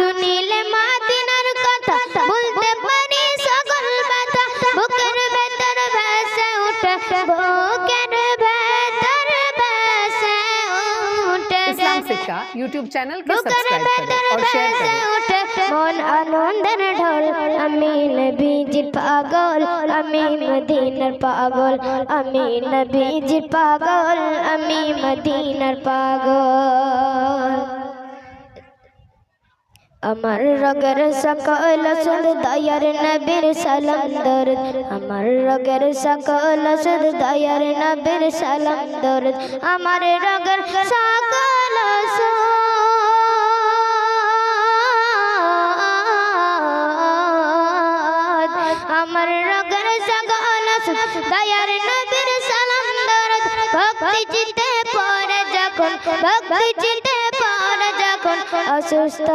শুনিলে মাদিনার কথা বলতে পারি সকল ব্যথা বুকের ভেতর ভেসে উঠে বুকের ভেতর ভেসে উঠে इस्लाम शिक्षा यूट्यूब चैनल के বুকের सब्सक्राइब ভেতর करें और शेयर ভেসে करें উঠে মন আনন্দের ঢোল আমি নবীজির পাগল আমি মদিনার পাগল আমি নবীজির পাগল আমি মদিনার পাগল আমার রগের সকল সুদ দয়ার নবীর সালাম দরদ। আমার রগের সকল সুদ দয়ার নবীর সালাম দরদ। আমার রগের সকল আমার রগের সকল সুদ দয়ার নবীর সালাম দরদ। ভক্তি চিতে পড়ে যখন, ভক্তি চিতে পড়ে যখন, অসুস্থ